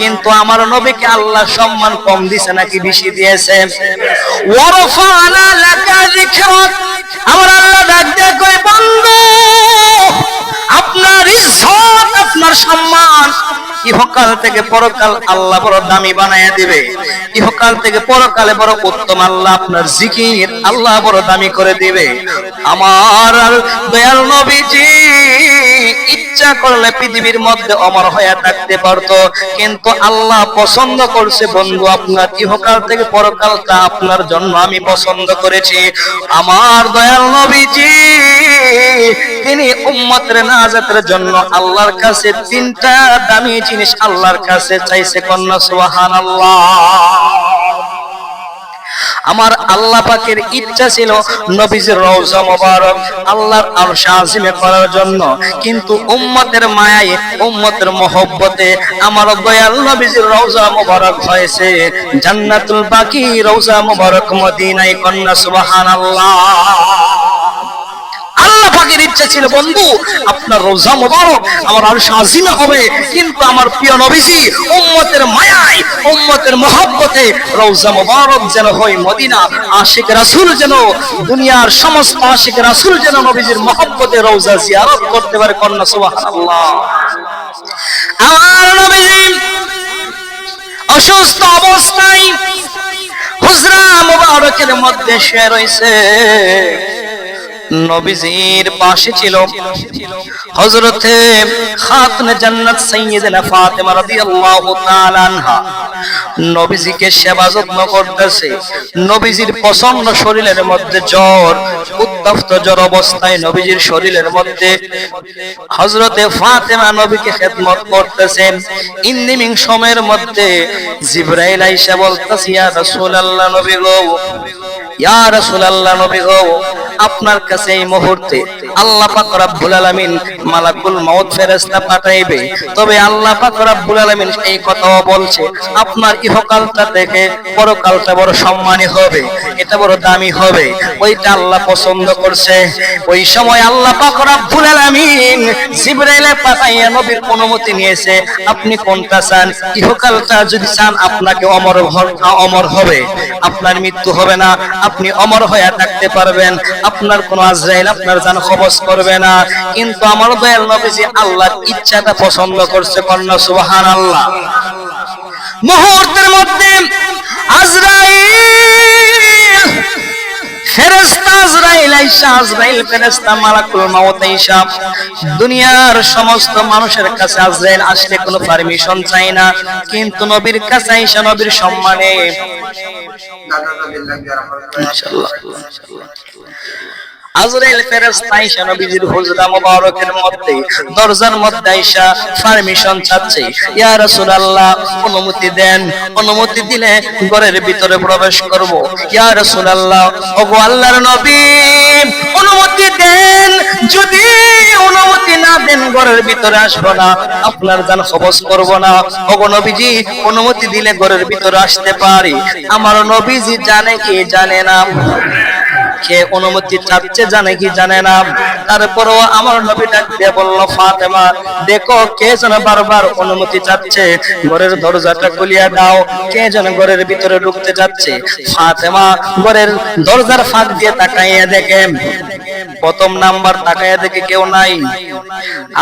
কিন্তু আমার নবীকে আল্লাহ সম্মান কম দিছে নাকি বেশি দিয়েছে। আমার আল্লাহ আপনার ইজ্জত, আপনার সম্মান ইহকাল থেকে পরকাল আল্লাহ বড় দামি বানায় দিবে। ইহকাল থেকে পরকালে বড় উত্তম আল্লাহ আপনার জিকির আল্লাহ বড় দামি করে দিবে। আমার দয়াল নবীজি ইচ্ছা করলে পৃথিবীর মধ্যে অমর হয়ে থাকতে পারতো। কিন্তু আল্লাহ পছন্দ করছে বন্ধু, আপনার ইহকাল থেকে পরকালটা আপনার জন্য আমি পছন্দ করেছি। আমার দয়াল নবীজি, তিনি উম্মতের নাজাতের জন্য আল্লাহর কাছে তিনটা দামি জিনিস আল্লাহর কাছে চাইছে কন্যা, সুবহানাল্লাহ। আমার আল্লাহ পাকের ইচ্ছা ছিল নবীজির রওজা মোবারক আল্লাহর আরশা আজিমে করার জন্য। কিন্তু উম্মতের মায়ায়, উম্মতের মহব্বতে আমার দয়াল নবীজির রওজা মোবারক হয়েছে। জান্নাতুল বাকি রওজা মোবারক মদিনায় কন্যা, সুবহানাল্লাহ। আল্লাহ পাকের ইচ্ছা ছিল, বন্ধু, আপনার রোজা মোবারক আমার আর হবে, কিন্তু আমার প্রিয় নবীজি, উম্মতের মায়ায়, উম্মতের মহব্বতে রোজা মোবারক যেন হয় মদিনা, আশিক রাসূল যেন, দুনিয়ার সমস্ত আশিক রাসূল যেন নবীজির মহব্বতে রোজা জিয়ারত করতে পারে, কন্যা আমার নবীজি অসুস্থ অবস্থায় হুজরা মুবারকের মধ্যে শুয়ে রয়েছে। নবীজির পাশে ছিল। হযরতে খাতুনে জান্নাত সাইয়্যিদানা ফাতেমা রাদিয়াল্লাহু তাআলা আনহা। নবীজিকে সেবা যত্ন করতেছে। নবীজির প্রচণ্ড শরীরের মধ্যে জ্বর, উত্তপ্ত জ্বর অবস্থায় নবীজির শরীরের মধ্যে হযরতে ফাতেমা নবীকে খেদমত করতেছেন। ইন্দিমিং সময়ের মধ্যে জিবরাইল আইসা বলতেছে, ইয়া রাসূলুল্লাহ নবী গো, ইয়া রাসূলুল্লাহ নবী গো আপনার কাছে এই মুহূর্তে আল্লাহ পাক রব্বুল আলামিন মালাকুল মাউত ফেরেশতা পাঠাইবে। তবে আল্লাহ পাক রব্বুল আলামিন এই কথাও বলছে, আপনার ইহকালটা দেখে পরকালটা বড় সম্মানী হবে, এটা বড় দামি হবে, ওইটা আল্লাহ পছন্দ করছে। ওই সময় আল্লাহ পাক রব্বুল আলামিন জিবরাইলে পাঠাইয়া নবীর অনুমতি নিয়েছে, আপনি কোনটা চান? ইহকালটা যদি চান, আপনাকে অমর অমর হবে, আপনার মৃত্যু হবে না, আপনি অমর হয়ে থাকতে পারবেন। আপনার কোন আজরাইল আপনার জান কবজ করবে না। কিন্তু আমার দয়াল যে আল্লাহর ইচ্ছাটা পছন্দ করছে কন্যা সুবহান আল্লাহ মুহূর্তের মধ্যে আইসা আজরাইল ফেরেশতা মালাকুল মাউত আইসা দুনিয়ার সমস্ত মানুষের কাছে আজরাইল আসলে কোনো পারমিশন চাই না। কিন্তু নবীর কাছে আইসা নবীর সম্মানে। মাশাআল্লাহ। প্রবেশ করব। আল্লাহর অনুমতি দেন, যদি অনুমতি না দেন ঘরের ভিতরে আসব না, আপনার জান খবস করব না। ওগো নবীজি, অনুমতি দিলে ঘরের ভিতরে আসতে পারি। আমার নবীজি জানে কি জানে না। কে অনুমতি চাচ্ছে, জানে কি জানে না। তারপরও আমার নবী ডাক দিয়ে বলল, ফাতেমা, দেখো কে যেন বারবার অনুমতি চাচ্ছে। ঘরের দরজাটা খুলিয়া দাও, কে যেন ঘরের ভিতরে ঢুকতে যাচ্ছে ফাতেমা ঘরের দরজার ফাঁক দিয়ে তাকাইয়া দেখে প্রথম নাম্বার তাকাইয়া দেখে কেউ নাই।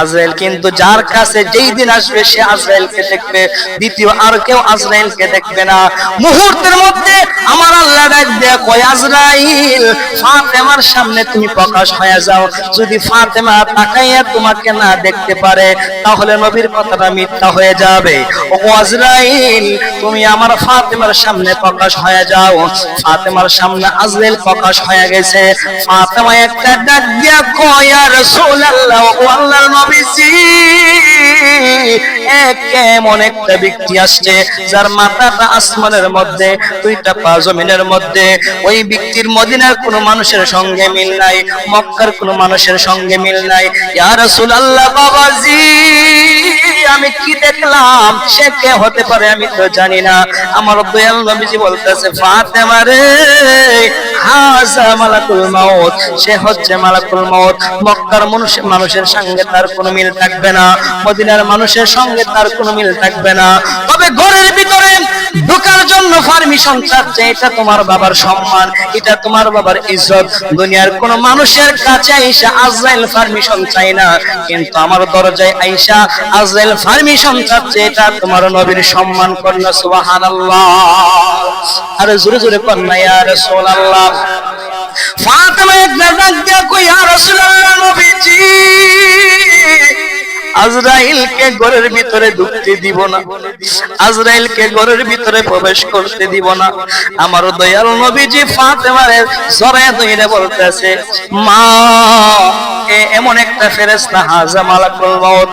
আজরাইল কিন্তু যার কাছে যেই দিন আসবে, সে আজরাইলকে দেখবে। দ্বিতীয় আর কেউ আজরাইলকে দেখবে না। মুহূর্তের মধ্যে আমার আল্লাহ ডাক দেয়া কয়, আজরাইল, ফাতেমার সামনে তুমি প্রকাশ হয়ে যাও। যদি ফাতেমা তাকাইয়া তোমাকে না দেখতে পারে, তাহলে নবীর কথাটা মিথ্যা হয়ে যাবে। ও আজরাইল, তুমি আমার ফাতেমার সামনে প্রকাশ হয়ে যাও। ফাতেমার সামনে আজরাইল প্রকাশ হয়ে গেছে। ফাতেমা একটা ডাক দিয়া কয় রাসূলুল্লাহ আল্লাহর নবীজি, এ কেমন একটা ব্যক্তি আসছে, যার মাথাটা আসমানের মধ্যে, দুইটা পা জমিনের মধ্যে। ওই ব্যক্তির মদিনার কোনো মানুষের সঙ্গে মিল নাই, মক্কার কোনো মানুষের সঙ্গে মিল নাই। ইয়া রাসূলুল্লাহ, বাবাজি, আমি কি দেখলাম? সে কে হতে পারে আমি তো জানি না। আমার দয়াল নবীজি বলতেছে, ফাতেমা রে হাজা মালাকুল মাউত, সে হচ্ছে মালাকুল মাউত। মক্কার মানুষ- মানুষের সঙ্গে তার কোনো মিল থাকবে না। মদিনার মানুষের সঙ্গে তার কোনো মিল থাকবে না। তবে ঘরের ভিতরে ঢোকার জন্য পারমিশন চাচ্ছে এটা তোমার বাবার সম্মান, এটা তোমার বাবার ইজ্জত। দুনিয়ার কোন মানুষের কাছে আইসা আজরাইল পারমিশন চাই না। কিন্তু আমার দরজায় আইসা আজরাইল পারমিশন চাচ্ছে এটা তোমার নবীর সম্মান কন্যা, সুবহানাল্লাহ। আরে জোরে জোরে কন্যা ইয়া রাসূলুল্লাহ। ফাতেমা একবার ডাক দিয়া কই ইয়া রাসূলুল্লাহ নবীজি আজরাইলকে ঘরের ভিতরে ঢুকতে দিব না। আজরাইলকে ঘরের ভিতরে প্রবেশ করতে দিব না। আমার দয়াল নবীজি ফাতেমারে বলতেছে, মা এমন একটা হাজা মালাকুল মাউত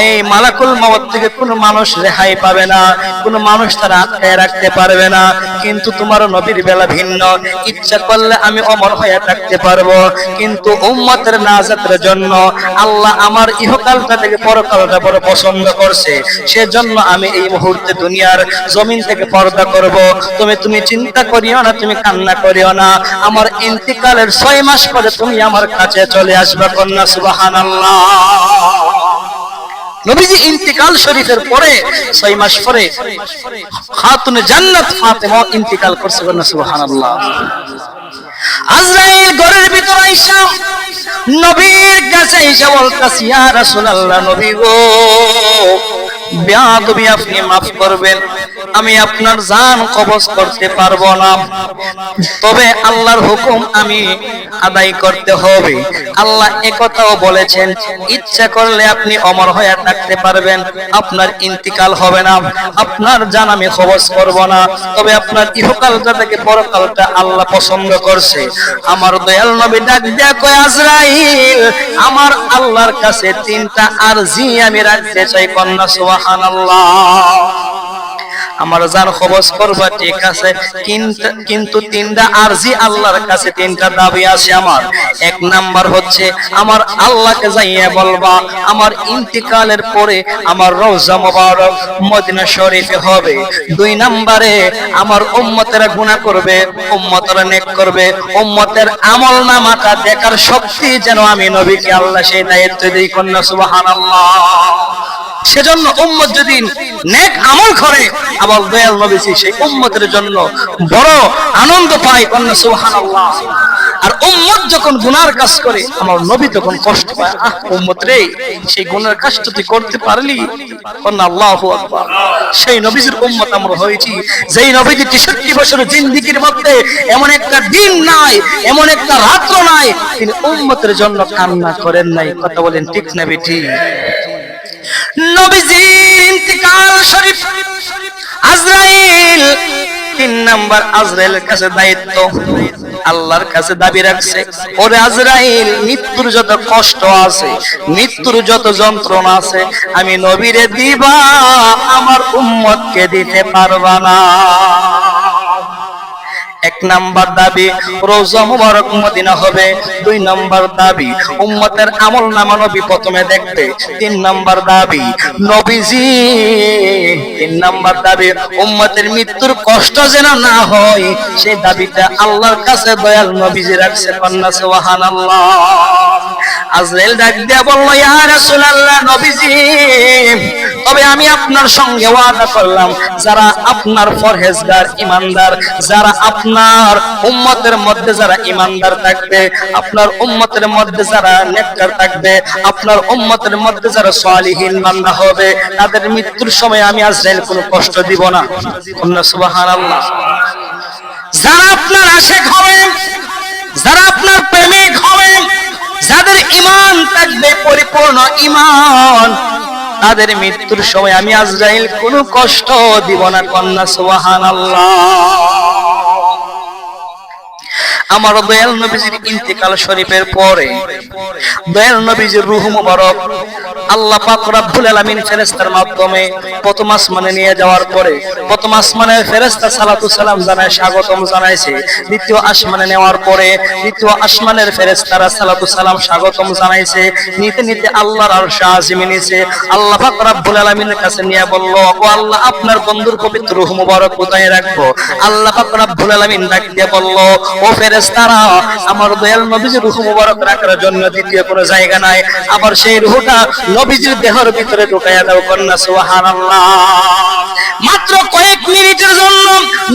এই মালাকুল মাউত থেকে কোনো মানুষ রেহাই পাবে না, কোনো মানুষ তারা আটকায় রাখতে পারবে না। কিন্তু তোমার নবীর বেলা ভিন্ন। ইচ্ছা করলে আমি অমর হয়ে থাকতে পারব। কিন্তু উম্মতের নাজাতের জন্য আল্লাহ আমার ইহকালটা থেকে পরকালটা বড় পছন্দ করছে। সেজন্য আমি এই মুহূর্তে দুনিয়ার জমিন থেকে পর্দা করব। তুমি তুমি চিন্তা করিও না, তুমি কান্না করিও না। আমার ইন্তিকালের ছয় মাস পরে তুমি আমার কাছে চলে আসবে, কন্যা, সুবহানাল্লাহ। নবীজি ইন্তিকাল শরীফের পরে, ছয় মাস পরে খাতুনে জান্নাত ফাতেমা ইন্তিকাল করছে, কন্যা, সুবহানাল্লাহ। আজরাইল ঘরের ভিতর আইসা নবীর কাছে এসে বলতাছি রসুল রাসূলুল্লাহ নবী গো। বেয়াদবি আপনি মাফ করবেন, আমি আপনার জান কবজ করতে পারব না। তবে আল্লাহর হুকুম আমি আদায় করতে হবে। আল্লাহ একথাও বলেছেন, ইচ্ছা করলে আপনি অমর হয়ে থাকতে পারবেন, আপনার ইন্তিকাল হবে না, আপনার জান আমি কবজ করব না। তবে আপনার ইহকালটা থেকে পরকালটা আল্লাহ পছন্দ করছে। আমার দয়াল নবী ডাক কয়, আজরাইল, আমার আল্লাহর কাছে তিনটা আরজি আমি রাখতে চাই, কন্যা আমার যার খবর করবা ঠিক আছে, কিন্তু কিন্তু তিনটা আরজি আল্লাহর কাছে, তিনটা দাবি আছে আমার। এক নাম্বার হচ্ছে, আমার আল্লাহকে যাইয়া বলবা, আমার ইন্তিকালের পরে আমার রওজা মোবারক মদিনা শরীফে হবে। দুই নাম্বারে, আমার উম্মতেরা গুনাহ করবে, উম্মতেরা নেক করবে, উম্মতের আমল নামাটা দেখার শক্তি যেন আমি নবীকে আল্লাহ সেই দায়িত্ব দিই কন্যা সুবহানাল্লাহ। সেজন্য উম্মত যদি নেক আমল করে আমার দয়াল নবীজি সেই উম্মতের জন্য বড় আনন্দ পায়। কন্যা সুবহানাল্লাহ। আর উম্মত যখন গুনার কাজ করে, আমার নবী তখন কষ্ট পায়। আহ, উম্মত রে, সেই গুনার কাজটা তুই করতে পারলি? কন্যা আল্লাহু আকবার। সেই নবীজির উম্মত আমরা হয়েছি। যেই নবীজি 63 বছরের জিন্দেগীর মধ্যে এমন একটা দিন নাই, এমন একটা রাত্র নাই, তিনি উম্মতের জন্য কান্না করেন নাই। কথা বলেন ঠিক না বেটি আজরাইল তিন আজরাইলের কাছে দায়িত্ব। আল্লাহর কাছে দাবি রাখছে, ওরে আজরাইল, মৃত্যুর যত কষ্ট আছে, মৃত্যুর যত যন্ত্রণা আছে, আমি নবীরে দিবা, আমার উম্মতকে দিতে পারবা না। এক নাম্বার দাবি, রোজা মুবারক মদিনা হবে। দুই নাম্বার দাবি, উম্মতের আমল নামা নবী প্রথমে দেখবে। তিন নাম্বার দাবি, নবীজি, তিন নাম্বার দাবি, উম্মতের মৃত্যুর কষ্ট যেন না হয়, সেই দাবিটা আল্লাহর কাছে দয়াল নবীজি রাখছে। কন্যা সুবহানাল্লাহ। আজরাইল ডাক দিয়া বলল, ইয়া রাসূলুল্লাহ, নবীজি, তবে আমি আপনার সঙ্গে ওয়াদা করলাম, যারা আপনার ফরহেজগার ইমানদার যারা আপনার উম্মতের মধ্যে যারা ইমানদার থাকবে, আপনার উম্মতের মধ্যে যারা নেককার থাকবে, আপনার উম্মতের মধ্যে যারা সালিহীন বান্দা হবে, তাদের মৃত্যুর সময় আমি আজরাইল কোনো কষ্ট দিব না। কন্যা সুবহানাল্লাহ। যারা আপনার আশেক হবে, যারা আপনার প্রেমিক হবে যাদের ইমান থাকবে, পরিপূর্ণ ইমান তাদের মৃত্যুর সময় আমি আজরাইল কোনো কষ্ট দিব না, কন্যা, সুবহানাল্লাহ। আমার দয়াল নবীজির ইন্তেকাল শরীফের পরে। দয়াল নবীজির রূহ মুবারক আল্লাহ পাক রব্বুল আলামিন ফেরেশতার মাধ্যমে প্রথম আসমানে নিয়ে যাওয়ার পরে প্রথম আসমানে ফেরেশতা সালাতু সালাম জানায়, স্বাগতম জানাইছে। দ্বিতীয় আসমানে নেওয়ার পরে দ্বিতীয় আসমানের ফেরেশতারা সালাতু সালাম স্বাগতম জানাইছে। নিতে নিতে আল্লাহর আরশ আজিমে নিছে আল্লাহ পাক রব্বুল আলামিনের কাছে নিয়ে বলল, ও আল্লাহ, আপনার বন্ধুর পবিত্র রূহ মুবারক কোথায় রাখব? আল্লাহ পাক রব্বুল আলামিন ডাক দিয়ে বলল, ও ফেরেশতা ফেরেশতারা, আমার দয়াল নবীজির রুহ মুবারক রাখার জন্য দ্বিতীয় কোনো জায়গা নাই। আবার সেই রুহটা নবীজির দেহের ভিতরে ঢুকাইয়া দাও, কন্যা সুবহানাল্লাহ। মাত্র কয়েক মিনিটের জন্য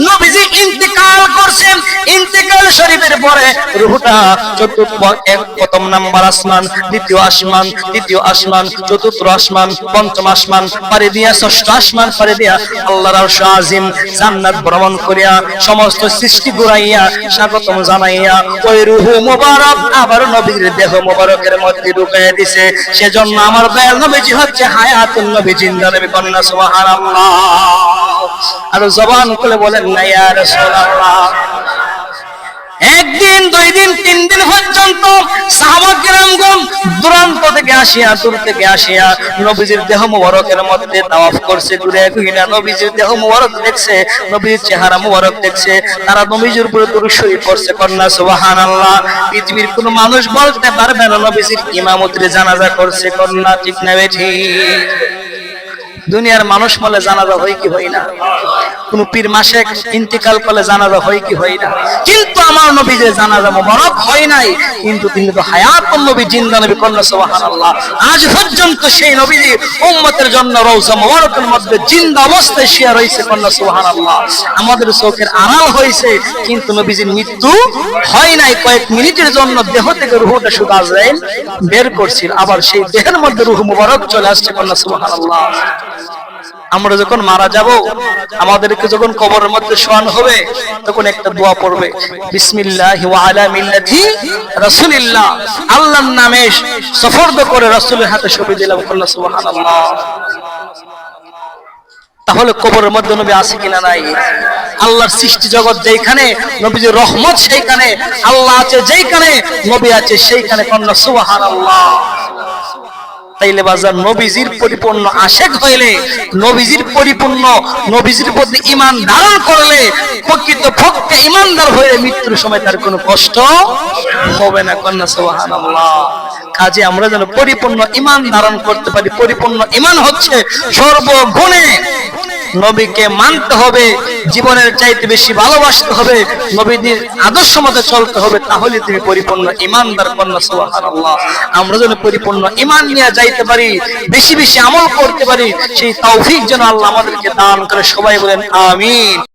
নবীজি ইন্তেকাল করছেন। ইন্তেকাল শরীফের পরে রূহটা চতুর্থ এক প্রথম নাম্বার আসমান, দ্বিতীয় আসমান, তৃতীয় আসমান, চতুর্থ আসমান, পঞ্চম আসমান পারে দিয়া ষষ্ঠ আসমান পারে দিয়া আল্লাহর আরশ আজিম, জান্নাত ভ্রমণ করিয়া সমস্ত সৃষ্টি ঘুরাইয়া স্বাগতম জানাইয়া ওই রুহু মোবারক আবার নবীর দেহ মোবারকের মধ্যে ঢুকাইয়া দিছে। সেজন্য আমার দয়াল নবীজি হচ্ছে হায়াতুন নবী, জিন্দা নবী কন্যা, সুবহানাল্লাহ। আর জবান খুলে বলেন, না ইয়া রাসূলুল্লাহ। একদিন, দুই দিন, তিন দিন পর্যন্ত সাহাবাগণ দূরান্ত থেকে আসিয়া, দূর থেকে আসিয়া নবীজির দেহ মুবারকের মধ্যে তাওয়াফ করছে। নবীজির দেহ মুবারক দেখছে নবীর চেহারা মুবারক দেখছে। তারা নবীজির উপরে শরীফ পড়ছে, কন্যা, সুবহানাল্লাহ। পৃথিবীর কোনো মানুষ বলতে পারবে না, নবীজির ইমামতির জানাজা করছে, কন্যা, ঠিক না বেঠি। দুনিয়ার মানুষ বলে জানাজা হয় কি হয় না? কোন পীর মাসে ইন্তেকাল করলে জানাজা হয় কি হয় না? কিন্তু আমার নবী যে জানাজা মোবারক হয় নাই। কিন্তু তিনি তো হায়াত নবী, জিন্দা নবী, কন্যা, সুবহানাল্লাহ। আজ পর্যন্ত সেই নবীজি উম্মতের জন্য রওজা মোবারকের মধ্যে জিন্দা অবস্থায় শিয়া রয়েছে, কন্যা, সুবহানাল্লাহ। আমাদের চোখের আড়াল হয়েছে, কিন্তু নবীজির মৃত্যু হয় নাই। কয়েক মিনিটের জন্য দেহ থেকে রুহটা শুধু আজরাইল বের করছিল। আবার সেই দেহের মধ্যে রুহ মুবারক চলে আসছে, কন্যা, সুবহানাল্লাহ। আমরা যখন মারা যাব, আমাদেরকে যখন কবরের মধ্যে শোয়ানো হবে, তখন একটা দোয়া পড়বে, বিসমিল্লাহি ওয়া আলা মিল্লাতি রাসূলিল্লাহ। আল্লাহর নামে সফরদ করে রাসূলের হাতে সঁপে দিলাম আল্লাহ সুবহানাল্লাহ। তাহলে কবরের মধ্যে নবী আছে কিনা নাই? আল্লাহর সৃষ্টি জগৎ যেখানে নবীজির রহমত সেইখানে, আল্লাহ আছে যেখানে নবী আছে সেইখানে কন্যা সুবহানাল্লাহ। তাইলে বাজার নবীজির পরিপূর্ণ আশেক হইলে, নবীজির পরিপূর্ণ, নবীজির প্রতি ইমান ধারণ করলে প্রকৃত ভক্তে ইমানদার হয়ে মৃত্যুর সময় তার কোনো কষ্ট হবে না। কন্যা কাজে আমরা যেন পরিপূর্ণ ইমান ধারণ করতে পারি, পরিপূর্ণ ইমান হচ্ছে সর্বগুণে নবীকে মানতে হবে, জীবনের চাইতে বেশি ভালোবাসতে হবে, নবীদের আদর্শ মতে চলতে হবে, তাহলে তুমি পরিপূর্ণ ইমানদার কন্যা, সুবহানাল্লাহ। আমরা যেন পরিপূর্ণ ইমান নিয়ে যাইতে পারি, বেশি বেশি আমল করতে পারি, সেই তৌফিক যেন আল্লাহ আমাদেরকে দান করে সবাই বলেন, আমিন।